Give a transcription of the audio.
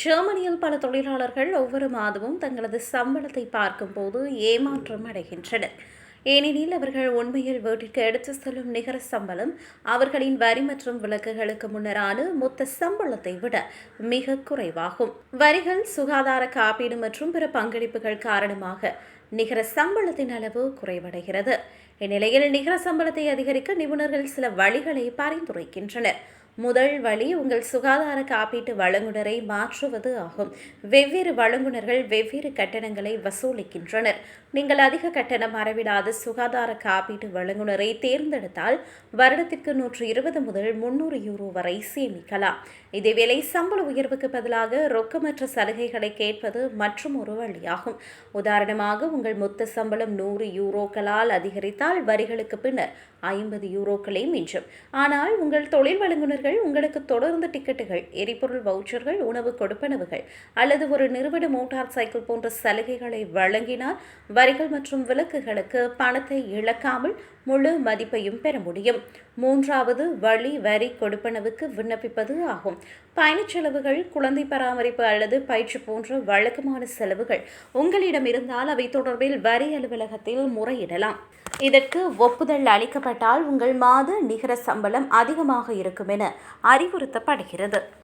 ஜெர்மனியில் பல தொழிலாளர்கள் ஒவ்வொரு மாதமும் தங்களது சம்பளத்தை பார்க்கும்போது ஏமாற்றம் அடைகின்றனர். ஏனெனில் அவர்கள் உண்மையில் வீட்டிற்கு எடுத்துச் செல்லும் நிகர சம்பளம் அவர்களின் வரி மற்றும் விலக்குகளுக்கு முன்னரான மொத்த சம்பளத்தை விட மிக குறைவாகும். வரிகள் சுகாதார காப்பீடு மற்றும் பிற பங்களிப்புகள் காரணமாக நிகர சம்பளத்தின் அளவு குறைவடைகிறது. இந்நிலையில் நிகர சம்பளத்தை அதிகரிக்க நிபுணர்கள் சில வழிகளை பரிந்துரைக்கின்றனர். முதல் வழி உங்கள் சுகாதார காப்பீட்டு வழங்குனரை மாற்றுவது ஆகும். வெவ்வேறு வழங்குனர்கள் வெவ்வேறு கட்டணங்களை வசூலிக்கின்றனர். நீங்கள் அதிக கட்டணம் மறவிடாத சுகாதார காப்பீட்டு வழங்குனரை தேர்ந்தெடுத்தால் வருடத்திற்கு நூற்று இருபது முதல் முன்னூறு யூரோ வரை சேமிக்கலாம். இதேவேளை சம்பள உயர்வுக்கு பதிலாக ரொக்கமற்ற சலுகைகளை கேட்பது மற்றும் ஒரு வழியாகும். உதாரணமாக உங்கள் மொத்த சம்பளம் நூறு யூரோக்களால் அதிகரித்தால் வரிகளுக்கு பின்னர் ஐம்பது யூரோக்களே மிஞ்சும். ஆனால் உங்கள் தொழில் வழங்குனர்கள் டிக்கெட்டுகள் உங்களுக்கு தொடர்ந்து டிக்கெட்டுகள் எரிபொருள் வவுச்சர்கள் உணவு கொடுப்பனவுகள் அல்லது ஒரு நிறுவன மோட்டார் சைக்கிள் போன்ற சலுகைகளை வழங்கினால் வரிகள் மற்றும் விலக்குகளுக்கு பணத்தை இழக்காமல் முழு மதிப்பையும் பெற முடியும். மூன்றாவது வழி வரி கொடுப்பனவுக்கு விண்ணப்பிப்பது ஆகும். பயணச் செலவுகள் குழந்தை பராமரிப்பு அல்லது பயிற்சி போன்ற வழக்கமான செலவுகள் உங்களிடம் இருந்தால் அவை தொடர்பில் வரி அலுவலகத்தில் முறையிடலாம். இதற்கு ஒப்புதல் அளிக்கப்பட்டால் உங்கள் மாத நிகர சம்பளம் அதிகமாக இருக்கும் என அறிவுறுத்தப்படுகிறது.